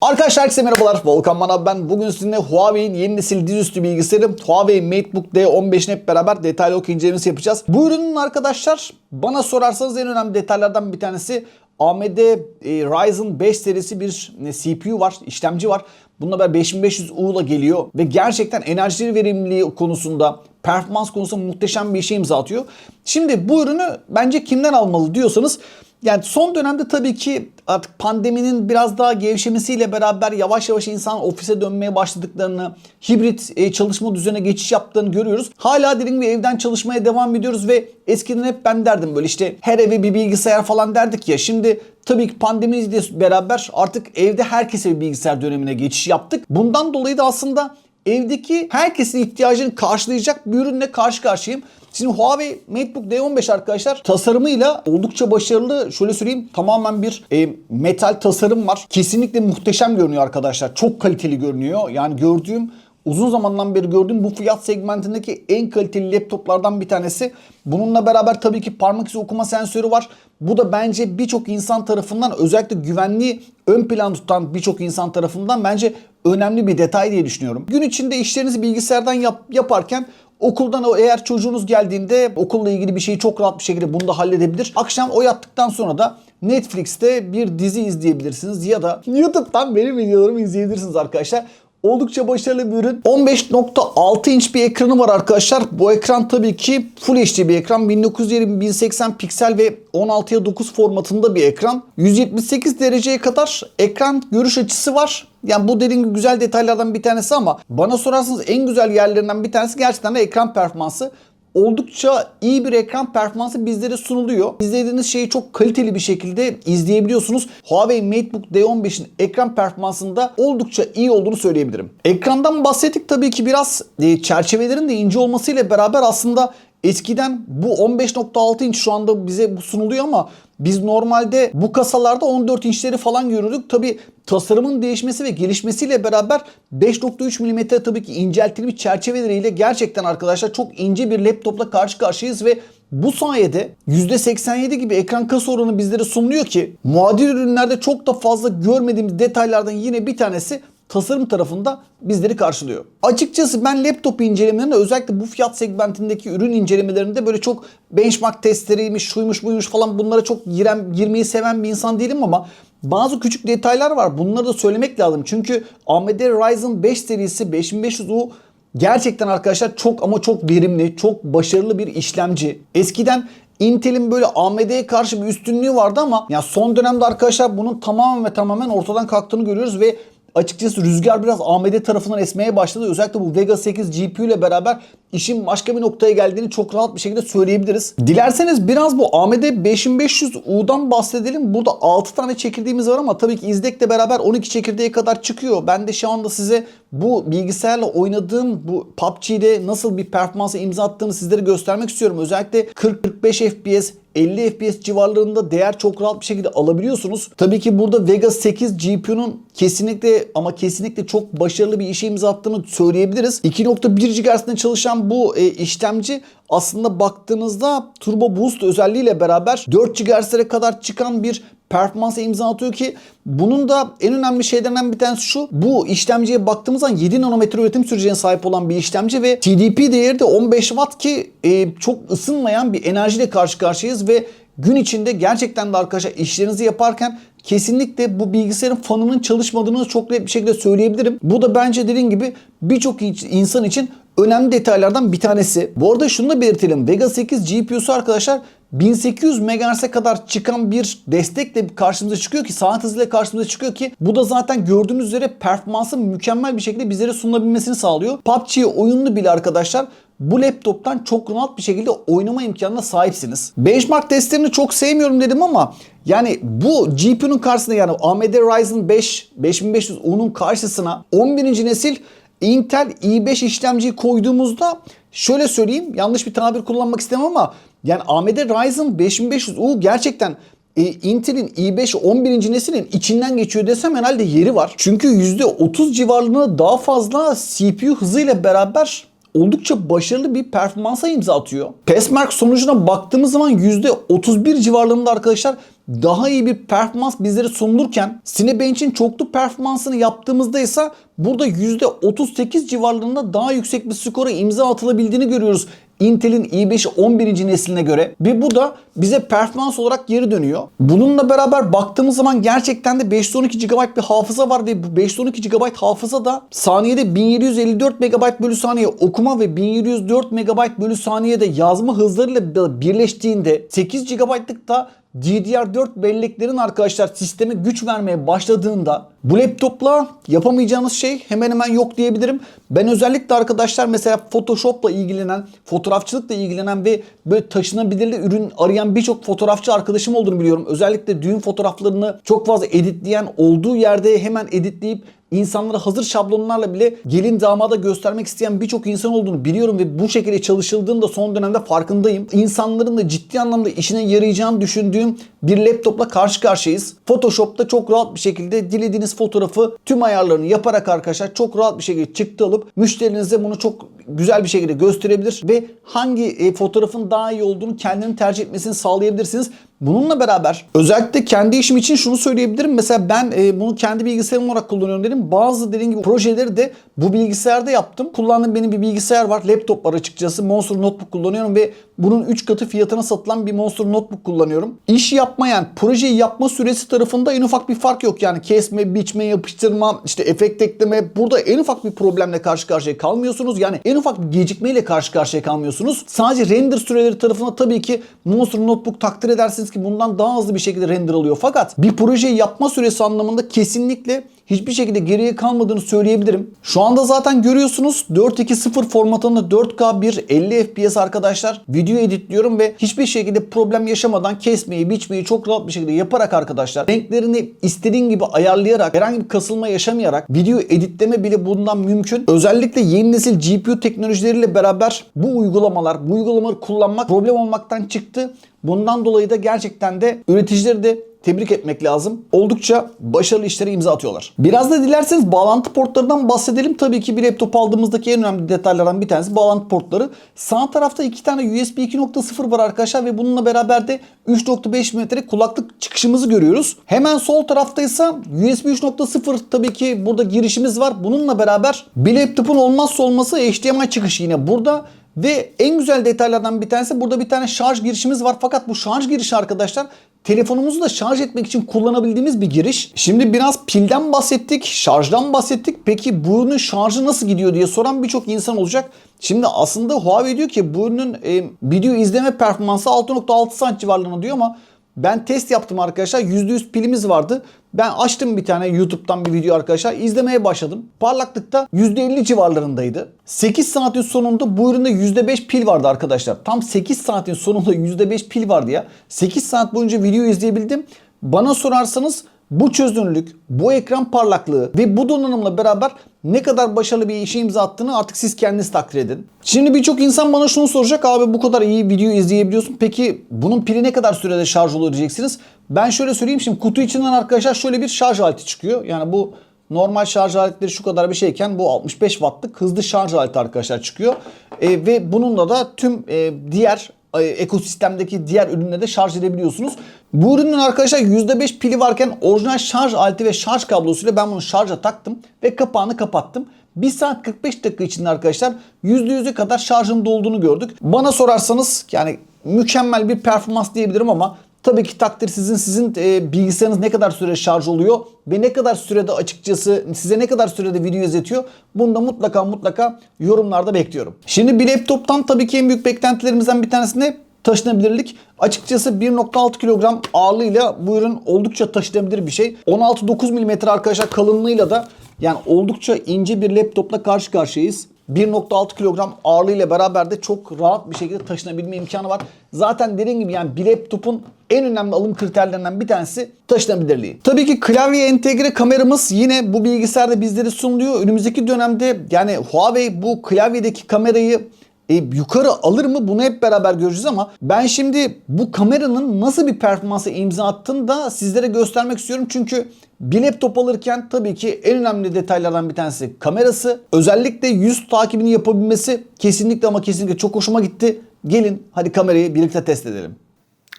Arkadaşlar herkese merhabalar. Volkan Manav ben. Bugün sizinle Huawei'in yeni nesil dizüstü bilgisayarı Huawei MateBook D15'in hep beraber detaylı okuyun incelemesi yapacağız. Bu ürünün arkadaşlar bana sorarsanız en önemli detaylardan bir tanesi AMD e, Ryzen 5 serisi bir e, CPU var, işlemci var. Bununla beraber 5500U ile geliyor ve gerçekten enerji verimliliği konusunda, performans konusunda muhteşem bir işe imza atıyor. Şimdi bu ürünü bence kimden almalı diyorsanız yani son dönemde tabii ki artık pandeminin biraz daha gevşemesiyle beraber yavaş yavaş insan ofise dönmeye başladıklarını, hibrit e, çalışma düzenine geçiş yaptığını görüyoruz. Hala dediğim gibi evden çalışmaya devam ediyoruz ve eskiden hep ben derdim böyle işte her eve bir bilgisayar falan derdik ya. Şimdi tabii ki pandemiyle beraber artık evde herkese bir bilgisayar dönemine geçiş yaptık. Bundan dolayı da aslında evdeki herkesin ihtiyacını karşılayacak bir ürünle karşı karşıyayım. Şimdi Huawei MateBook D15 arkadaşlar tasarımıyla oldukça başarılı. Şöyle söyleyeyim tamamen bir e, metal tasarım var. Kesinlikle muhteşem görünüyor arkadaşlar. Çok kaliteli görünüyor. Yani gördüğüm uzun zamandan beri gördüğüm bu fiyat segmentindeki en kaliteli laptoplardan bir tanesi. Bununla beraber tabii ki parmak izi okuma sensörü var. Bu da bence birçok insan tarafından özellikle güvenliği ön plan tutan birçok insan tarafından bence önemli bir detay diye düşünüyorum. Gün içinde işlerinizi bilgisayardan yap, yaparken Okuldan o eğer çocuğunuz geldiğinde okulla ilgili bir şeyi çok rahat bir şekilde bunu da halledebilir. Akşam o yattıktan sonra da Netflix'te bir dizi izleyebilirsiniz ya da YouTube'dan benim videolarımı izleyebilirsiniz arkadaşlar. Oldukça başarılı bir ürün. 15.6 inç bir ekranı var arkadaşlar. Bu ekran tabii ki Full HD bir ekran. 1920 1080 piksel ve 16'ya 9 formatında bir ekran. 178 dereceye kadar ekran görüş açısı var. Yani bu dediğim gibi güzel detaylardan bir tanesi ama bana sorarsanız en güzel yerlerinden bir tanesi gerçekten de ekran performansı oldukça iyi bir ekran performansı bizlere sunuluyor. İzlediğiniz şeyi çok kaliteli bir şekilde izleyebiliyorsunuz. Huawei MateBook D15'in ekran performansında oldukça iyi olduğunu söyleyebilirim. Ekrandan bahsettik tabii ki biraz e, çerçevelerin de ince olmasıyla beraber aslında Eskiden bu 15.6 inç şu anda bize sunuluyor ama biz normalde bu kasalarda 14 inçleri falan görürdük. Tabi tasarımın değişmesi ve gelişmesiyle beraber 5.3 mm tabii ki inceltilmiş çerçeveleriyle gerçekten arkadaşlar çok ince bir laptopla karşı karşıyayız ve bu sayede %87 gibi ekran kasa oranı bizlere sunuluyor ki muadil ürünlerde çok da fazla görmediğimiz detaylardan yine bir tanesi tasarım tarafında bizleri karşılıyor. Açıkçası ben laptop incelemelerinde özellikle bu fiyat segmentindeki ürün incelemelerinde böyle çok benchmark testleriymiş, şuymuş buymuş falan bunlara çok giren, girmeyi seven bir insan değilim ama bazı küçük detaylar var. Bunları da söylemek lazım. Çünkü AMD Ryzen 5 serisi 5500U gerçekten arkadaşlar çok ama çok verimli, çok başarılı bir işlemci. Eskiden Intel'in böyle AMD'ye karşı bir üstünlüğü vardı ama ya son dönemde arkadaşlar bunun tamamen ve tamamen ortadan kalktığını görüyoruz ve açıkçası rüzgar biraz AMD tarafından esmeye başladı. Özellikle bu Vega 8 GPU ile beraber işin başka bir noktaya geldiğini çok rahat bir şekilde söyleyebiliriz. Dilerseniz biraz bu AMD 5500U'dan bahsedelim. Burada 6 tane çekirdeğimiz var ama tabii ki izdekle beraber 12 çekirdeğe kadar çıkıyor. Ben de şu anda size bu bilgisayarla oynadığım bu PUBG'de nasıl bir performansa imza attığını sizlere göstermek istiyorum. Özellikle 40-45 FPS 50 FPS civarlarında değer çok rahat bir şekilde alabiliyorsunuz. Tabii ki burada Vega 8 GPU'nun kesinlikle ama kesinlikle çok başarılı bir işe imza attığını söyleyebiliriz. 2.1 GHz'de çalışan bu e, işlemci aslında baktığınızda Turbo Boost özelliğiyle beraber 4 GHz'lere kadar çıkan bir performansa imza atıyor ki bunun da en önemli şeylerinden bir tanesi şu. Bu işlemciye baktığımız zaman 7 nanometre üretim sürecine sahip olan bir işlemci ve TDP değeri de 15 watt ki e, çok ısınmayan bir enerjiyle karşı karşıyayız ve gün içinde gerçekten de arkadaşlar işlerinizi yaparken kesinlikle bu bilgisayarın fanının çalışmadığını çok net bir şekilde söyleyebilirim. Bu da bence dediğim gibi birçok insan için önemli detaylardan bir tanesi. Bu arada şunu da belirtelim. Vega 8 GPU'su arkadaşlar 1800 MHz'e kadar çıkan bir destekle karşımıza çıkıyor ki saat hızıyla karşımıza çıkıyor ki bu da zaten gördüğünüz üzere performansı mükemmel bir şekilde bizlere sunulabilmesini sağlıyor. PUBG oyununu bile arkadaşlar bu laptoptan çok rahat bir şekilde oynama imkanına sahipsiniz. Benchmark testlerini çok sevmiyorum dedim ama yani bu GPU'nun karşısında yani AMD Ryzen 5 5500U'nun karşısına 11. nesil Intel i5 işlemciyi koyduğumuzda şöyle söyleyeyim yanlış bir tabir kullanmak istemem ama yani AMD Ryzen 5500U gerçekten e, Intel'in i5 11. neslin içinden geçiyor desem herhalde yeri var. Çünkü %30 civarlarında daha fazla CPU hızıyla beraber oldukça başarılı bir performansa imza atıyor. Passmark sonucuna baktığımız zaman %31 civarlarında arkadaşlar daha iyi bir performans bizlere sunulurken Cinebench'in çoklu performansını yaptığımızda ise burada %38 civarlarında daha yüksek bir skora imza atılabildiğini görüyoruz. Intel'in i5 11. nesline göre ve bu da bize performans olarak geri dönüyor. Bununla beraber baktığımız zaman gerçekten de 512 GB bir hafıza var ve bu 512 GB hafıza da saniyede 1754 MB bölü saniye okuma ve 1704 MB bölü saniyede yazma hızlarıyla birleştiğinde 8 GB'lık da DDR4 belleklerin arkadaşlar sisteme güç vermeye başladığında bu laptopla yapamayacağınız şey hemen hemen yok diyebilirim. Ben özellikle arkadaşlar mesela Photoshop'la ilgilenen, fotoğrafçılıkla ilgilenen ve böyle taşınabilir ürün arayan birçok fotoğrafçı arkadaşım olduğunu biliyorum. Özellikle düğün fotoğraflarını çok fazla editleyen olduğu yerde hemen editleyip insanlara hazır şablonlarla bile gelin damada göstermek isteyen birçok insan olduğunu biliyorum ve bu şekilde çalışıldığını da son dönemde farkındayım. İnsanların da ciddi anlamda işine yarayacağını düşündüğüm bir laptopla karşı karşıyayız. Photoshop'ta çok rahat bir şekilde dilediğiniz fotoğrafı tüm ayarlarını yaparak arkadaşlar çok rahat bir şekilde çıktı alıp müşterinize bunu çok güzel bir şekilde gösterebilir ve hangi e, fotoğrafın daha iyi olduğunu kendini tercih etmesini sağlayabilirsiniz. Bununla beraber özellikle kendi işim için şunu söyleyebilirim. Mesela ben e, bunu kendi bilgisayarım olarak kullanıyorum dedim. Bazı dediğim gibi projeleri de bu bilgisayarda yaptım. Kullandığım benim bir bilgisayar var. Laptop var açıkçası. Monster Notebook kullanıyorum ve bunun 3 katı fiyatına satılan bir Monster Notebook kullanıyorum. İş yapmayan, projeyi yapma süresi tarafında en ufak bir fark yok. Yani kesme, biçme, yapıştırma, işte efekt ekleme. Burada en ufak bir problemle karşı karşıya kalmıyorsunuz. Yani en ufak bir gecikmeyle karşı karşıya kalmıyorsunuz. Sadece render süreleri tarafında tabii ki Monster Notebook takdir edersiniz ki bundan daha hızlı bir şekilde render alıyor. Fakat bir projeyi yapma süresi anlamında kesinlikle hiçbir şekilde geriye kalmadığını söyleyebilirim. Şu anda zaten görüyorsunuz 4.2.0 formatında 4K bir 50 FPS arkadaşlar video editliyorum ve hiçbir şekilde problem yaşamadan kesmeyi, biçmeyi çok rahat bir şekilde yaparak arkadaşlar renklerini istediğin gibi ayarlayarak herhangi bir kasılma yaşamayarak video editleme bile bundan mümkün. Özellikle yeni nesil GPU teknolojileriyle beraber bu uygulamalar, bu uygulamaları kullanmak problem olmaktan çıktı. Bundan dolayı da gerçekten de üreticileri de tebrik etmek lazım. Oldukça başarılı işlere imza atıyorlar. Biraz da dilerseniz bağlantı portlarından bahsedelim. Tabii ki bir laptop aldığımızdaki en önemli detaylardan bir tanesi bağlantı portları. Sağ tarafta iki tane USB 2.0 var arkadaşlar ve bununla beraber de 3.5 mm kulaklık çıkışımızı görüyoruz. Hemen sol tarafta ise USB 3.0 tabii ki burada girişimiz var. Bununla beraber bir laptopun olmazsa olması HDMI çıkışı yine burada. Ve en güzel detaylardan bir tanesi burada bir tane şarj girişimiz var. Fakat bu şarj girişi arkadaşlar telefonumuzu da şarj etmek için kullanabildiğimiz bir giriş. Şimdi biraz pilden bahsettik, şarjdan bahsettik. Peki bu ürünün şarjı nasıl gidiyor diye soran birçok insan olacak. Şimdi aslında Huawei diyor ki bu ürünün e, video izleme performansı 6.6 saat civarlarında diyor ama ben test yaptım arkadaşlar. %100 pilimiz vardı. Ben açtım bir tane YouTube'dan bir video arkadaşlar. izlemeye başladım. Parlaklıkta %50 civarlarındaydı. 8 saatin sonunda bu üründe %5 pil vardı arkadaşlar. Tam 8 saatin sonunda %5 pil vardı ya. 8 saat boyunca video izleyebildim. Bana sorarsanız bu çözünürlük, bu ekran parlaklığı ve bu donanımla beraber ne kadar başarılı bir işe imza attığını artık siz kendiniz takdir edin. Şimdi birçok insan bana şunu soracak abi bu kadar iyi video izleyebiliyorsun. Peki bunun pili ne kadar sürede şarj olur diyeceksiniz. Ben şöyle söyleyeyim şimdi kutu içinden arkadaşlar şöyle bir şarj aleti çıkıyor. Yani bu normal şarj aletleri şu kadar bir şeyken bu 65 wattlık hızlı şarj aleti arkadaşlar çıkıyor. E, ve bununla da tüm e, diğer ekosistemdeki diğer ürünleri de şarj edebiliyorsunuz. Bu ürünün arkadaşlar %5 pili varken orijinal şarj aleti ve şarj kablosuyla ben bunu şarja taktım ve kapağını kapattım. 1 saat 45 dakika içinde arkadaşlar %100'e kadar şarjın dolduğunu gördük. Bana sorarsanız yani mükemmel bir performans diyebilirim ama Tabii ki takdir sizin sizin e, bilgisayarınız ne kadar süre şarj oluyor ve ne kadar sürede açıkçası size ne kadar sürede video izletiyor. Bunu da mutlaka mutlaka yorumlarda bekliyorum. Şimdi bir laptoptan tabii ki en büyük beklentilerimizden bir tanesi ne? Taşınabilirlik. Açıkçası 1.6 kilogram ağırlığıyla bu ürün oldukça taşınabilir bir şey. 16-9 mm arkadaşlar kalınlığıyla da yani oldukça ince bir laptopla karşı karşıyayız. 1.6 kilogram ağırlığıyla beraber de çok rahat bir şekilde taşınabilme imkanı var. Zaten dediğim gibi yani bir laptopun en önemli alım kriterlerinden bir tanesi taşınabilirliği. Tabii ki klavye entegre kameramız yine bu bilgisayarda bizlere sunuluyor. Önümüzdeki dönemde yani Huawei bu klavyedeki kamerayı e, yukarı alır mı bunu hep beraber göreceğiz ama ben şimdi bu kameranın nasıl bir performansa imza attığını da sizlere göstermek istiyorum. Çünkü Bir laptop alırken tabii ki en önemli detaylardan bir tanesi kamerası. Özellikle yüz takibini yapabilmesi kesinlikle ama kesinlikle çok hoşuma gitti. Gelin hadi kamerayı birlikte test edelim.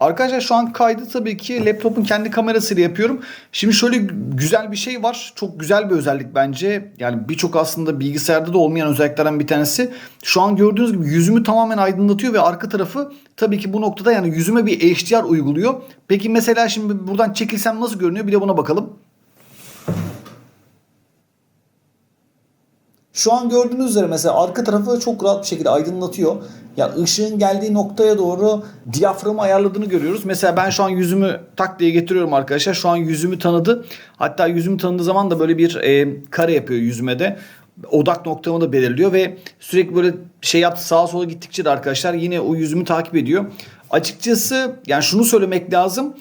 Arkadaşlar şu an kaydı tabii ki laptopun kendi kamerasıyla yapıyorum. Şimdi şöyle güzel bir şey var. Çok güzel bir özellik bence. Yani birçok aslında bilgisayarda da olmayan özelliklerden bir tanesi. Şu an gördüğünüz gibi yüzümü tamamen aydınlatıyor ve arka tarafı tabii ki bu noktada yani yüzüme bir HDR uyguluyor. Peki mesela şimdi buradan çekilsem nasıl görünüyor? Bir de buna bakalım. Şu an gördüğünüz üzere mesela arka tarafı çok rahat bir şekilde aydınlatıyor. Yani ışığın geldiği noktaya doğru diyaframı ayarladığını görüyoruz. Mesela ben şu an yüzümü tak diye getiriyorum arkadaşlar. Şu an yüzümü tanıdı. Hatta yüzümü tanıdığı zaman da böyle bir e, kare yapıyor yüzüme de. Odak noktamı da belirliyor ve sürekli böyle şey yaptı sağa sola gittikçe de arkadaşlar yine o yüzümü takip ediyor. Açıkçası yani şunu söylemek lazım.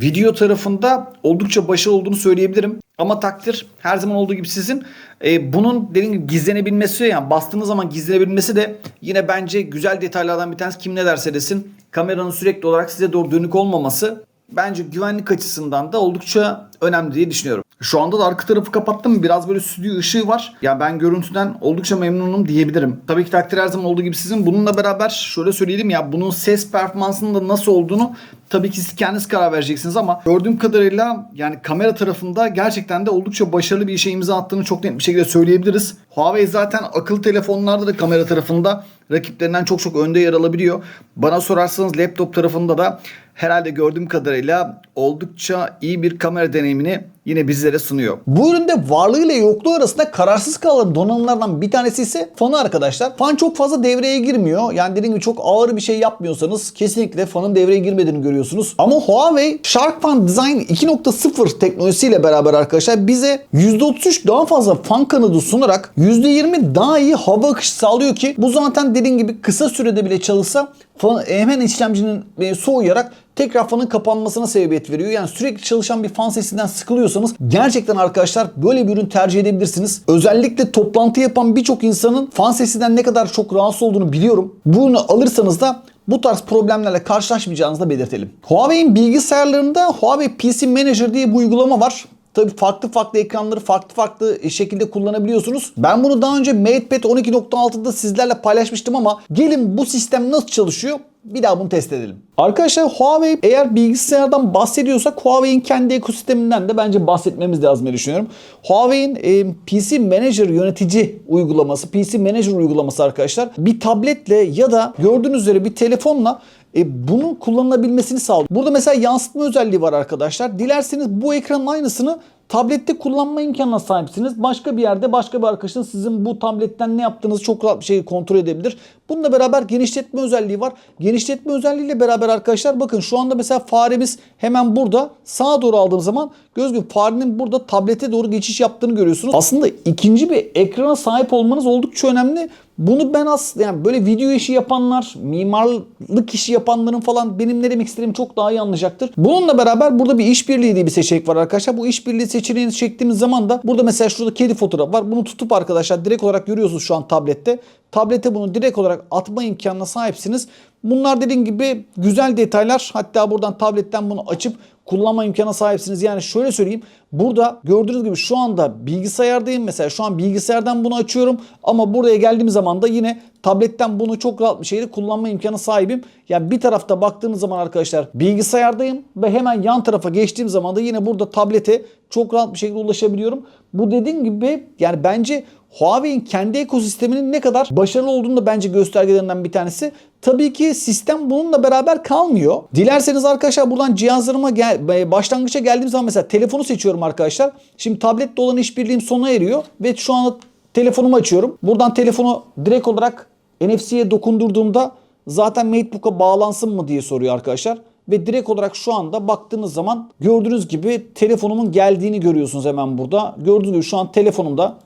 Video tarafında oldukça başarılı olduğunu söyleyebilirim. Ama takdir her zaman olduğu gibi sizin. Ee, bunun dediğim gibi gizlenebilmesi yani bastığınız zaman gizlenebilmesi de yine bence güzel detaylardan bir tanesi. Kim ne derse desin kameranın sürekli olarak size doğru dönük olmaması bence güvenlik açısından da oldukça önemli diye düşünüyorum. Şu anda da arka tarafı kapattım. Biraz böyle stüdyo ışığı var. Ya ben görüntüden oldukça memnunum diyebilirim. Tabii ki takdir her zaman olduğu gibi sizin. Bununla beraber şöyle söyleyelim ya bunun ses performansının da nasıl olduğunu tabii ki siz kendiniz karar vereceksiniz ama gördüğüm kadarıyla yani kamera tarafında gerçekten de oldukça başarılı bir işe imza attığını çok net bir şekilde söyleyebiliriz. Huawei zaten akıllı telefonlarda da kamera tarafında rakiplerinden çok çok önde yer alabiliyor. Bana sorarsanız laptop tarafında da herhalde gördüğüm kadarıyla oldukça iyi bir kamera deneyimini yine bizlere sunuyor. Bu üründe varlığıyla yokluğu arasında kararsız kalan donanımlardan bir tanesi ise fanı arkadaşlar. Fan çok fazla devreye girmiyor. Yani dediğim gibi çok ağır bir şey yapmıyorsanız kesinlikle fanın devreye girmediğini görüyorsunuz. Ama Huawei Shark Fan Design 2.0 teknolojisiyle beraber arkadaşlar bize %33 daha fazla fan kanadı sunarak %20 daha iyi hava akışı sağlıyor ki bu zaten dediğim gibi kısa sürede bile çalışsa fan, hemen işlemcinin e, soğuyarak tekrar fanın kapanmasına sebebiyet veriyor. Yani sürekli çalışan bir fan sesinden sıkılıyorsanız gerçekten arkadaşlar böyle bir ürün tercih edebilirsiniz. Özellikle toplantı yapan birçok insanın fan sesinden ne kadar çok rahatsız olduğunu biliyorum. Bu ürünü alırsanız da bu tarz problemlerle karşılaşmayacağınızı da belirtelim. Huawei'in bilgisayarlarında Huawei PC Manager diye bir uygulama var. Tabii farklı farklı ekranları farklı farklı şekilde kullanabiliyorsunuz. Ben bunu daha önce MatePad 12.6'da sizlerle paylaşmıştım ama gelin bu sistem nasıl çalışıyor bir daha bunu test edelim. Arkadaşlar Huawei eğer bilgisayardan bahsediyorsak Huawei'in kendi ekosisteminden de bence bahsetmemiz lazım diye düşünüyorum. Huawei'in e, PC Manager yönetici uygulaması, PC Manager uygulaması arkadaşlar bir tabletle ya da gördüğünüz üzere bir telefonla e, bunu kullanılabilmesini sağlıyor. Burada mesela yansıtma özelliği var arkadaşlar. Dilerseniz bu ekranın aynısını tablette kullanma imkanına sahipsiniz. Başka bir yerde başka bir arkadaşın sizin bu tabletten ne yaptığınızı çok rahat bir şekilde kontrol edebilir. Bununla beraber genişletme özelliği var. Genişletme özelliğiyle beraber arkadaşlar bakın şu anda mesela faremiz hemen burada sağa doğru aldığım zaman göz gibi farenin burada tablete doğru geçiş yaptığını görüyorsunuz. Aslında ikinci bir ekrana sahip olmanız oldukça önemli. Bunu ben aslında yani böyle video işi yapanlar, mimarlık işi yapanların falan benim ne demek istediğimi çok daha iyi anlayacaktır. Bununla beraber burada bir işbirliği diye bir seçenek var arkadaşlar. Bu işbirliği seçeneğini çektiğimiz zaman da burada mesela şurada kedi fotoğrafı var. Bunu tutup arkadaşlar direkt olarak görüyorsunuz şu an tablette. Tablete bunu direkt olarak atma imkanına sahipsiniz. Bunlar dediğim gibi güzel detaylar. Hatta buradan tabletten bunu açıp kullanma imkanına sahipsiniz. Yani şöyle söyleyeyim. Burada gördüğünüz gibi şu anda bilgisayardayım. Mesela şu an bilgisayardan bunu açıyorum. Ama buraya geldiğim zaman da yine tabletten bunu çok rahat bir şekilde kullanma imkanı sahibim. Yani bir tarafta baktığınız zaman arkadaşlar bilgisayardayım ve hemen yan tarafa geçtiğim zaman da yine burada tablete çok rahat bir şekilde ulaşabiliyorum. Bu dediğim gibi yani bence Huawei'in kendi ekosisteminin ne kadar başarılı olduğunu da bence göstergelerinden bir tanesi. Tabii ki sistem bununla beraber kalmıyor. Dilerseniz arkadaşlar buradan cihazlarıma gel, başlangıça geldiğim zaman mesela telefonu seçiyorum arkadaşlar. Şimdi tablette olan işbirliğim sona eriyor ve şu anda telefonumu açıyorum. Buradan telefonu direkt olarak NFC'ye dokundurduğumda zaten MateBook'a bağlansın mı diye soruyor arkadaşlar. Ve direkt olarak şu anda baktığınız zaman gördüğünüz gibi telefonumun geldiğini görüyorsunuz hemen burada. Gördüğünüz gibi şu an telefonumda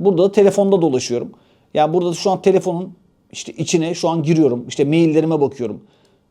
burada da telefonda dolaşıyorum. Yani burada şu an telefonun işte içine şu an giriyorum. İşte maillerime bakıyorum.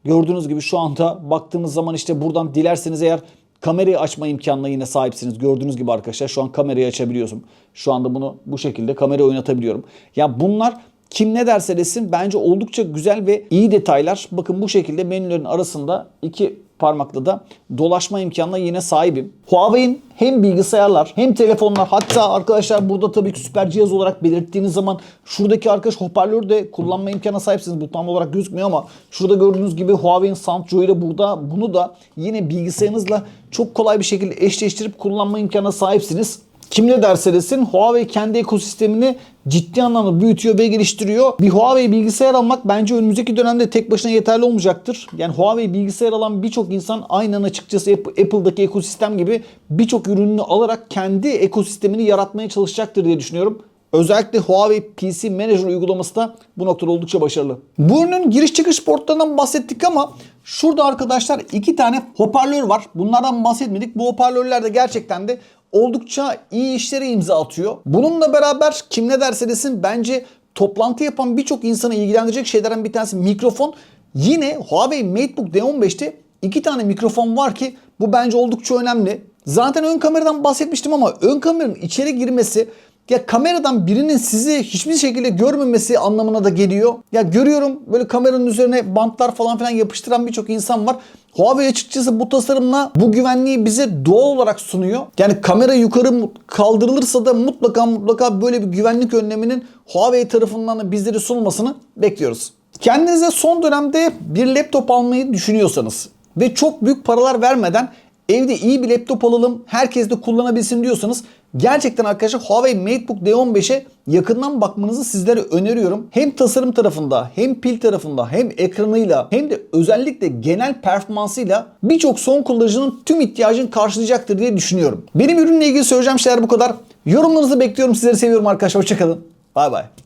Gördüğünüz gibi şu anda baktığınız zaman işte buradan dilerseniz eğer kamerayı açma imkanına yine sahipsiniz. Gördüğünüz gibi arkadaşlar şu an kamerayı açabiliyorsun. Şu anda bunu bu şekilde kamera oynatabiliyorum. Ya bunlar Kim ne derse desin bence oldukça güzel ve iyi detaylar. Bakın bu şekilde menülerin arasında iki parmakla da dolaşma imkanına yine sahibim. Huawei'in hem bilgisayarlar hem telefonlar hatta arkadaşlar burada tabii ki süper cihaz olarak belirttiğiniz zaman şuradaki arkadaş hoparlörü de kullanma imkanına sahipsiniz. Bu tam olarak gözükmüyor ama şurada gördüğünüz gibi Huawei'in Soundjoy ile burada bunu da yine bilgisayarınızla çok kolay bir şekilde eşleştirip kullanma imkanına sahipsiniz. Kim ne derse desin Huawei kendi ekosistemini ciddi anlamda büyütüyor ve geliştiriyor. Bir Huawei bilgisayar almak bence önümüzdeki dönemde tek başına yeterli olmayacaktır. Yani Huawei bilgisayar alan birçok insan aynen açıkçası App- Apple'daki ekosistem gibi birçok ürününü alarak kendi ekosistemini yaratmaya çalışacaktır diye düşünüyorum. Özellikle Huawei PC Manager uygulaması da bu noktada oldukça başarılı. Bu ürünün giriş çıkış portlarından bahsettik ama şurada arkadaşlar iki tane hoparlör var. Bunlardan bahsetmedik. Bu hoparlörler de gerçekten de oldukça iyi işlere imza atıyor. Bununla beraber kim ne derse desin bence toplantı yapan birçok insanı ilgilendirecek şeylerden bir tanesi mikrofon. Yine Huawei MateBook D15'te iki tane mikrofon var ki bu bence oldukça önemli. Zaten ön kameradan bahsetmiştim ama ön kameranın içeri girmesi ya kameradan birinin sizi hiçbir şekilde görmemesi anlamına da geliyor. Ya görüyorum böyle kameranın üzerine bantlar falan filan yapıştıran birçok insan var. Huawei açıkçası bu tasarımla bu güvenliği bize doğal olarak sunuyor. Yani kamera yukarı kaldırılırsa da mutlaka mutlaka böyle bir güvenlik önleminin Huawei tarafından da bizlere sunulmasını bekliyoruz. Kendinize son dönemde bir laptop almayı düşünüyorsanız ve çok büyük paralar vermeden evde iyi bir laptop alalım, herkes de kullanabilsin diyorsanız gerçekten arkadaşlar Huawei MateBook D15'e yakından bakmanızı sizlere öneriyorum. Hem tasarım tarafında, hem pil tarafında, hem ekranıyla, hem de özellikle genel performansıyla birçok son kullanıcının tüm ihtiyacını karşılayacaktır diye düşünüyorum. Benim ürünle ilgili söyleyeceğim şeyler bu kadar. Yorumlarınızı bekliyorum. Sizleri seviyorum arkadaşlar. Hoşçakalın. Bay bay.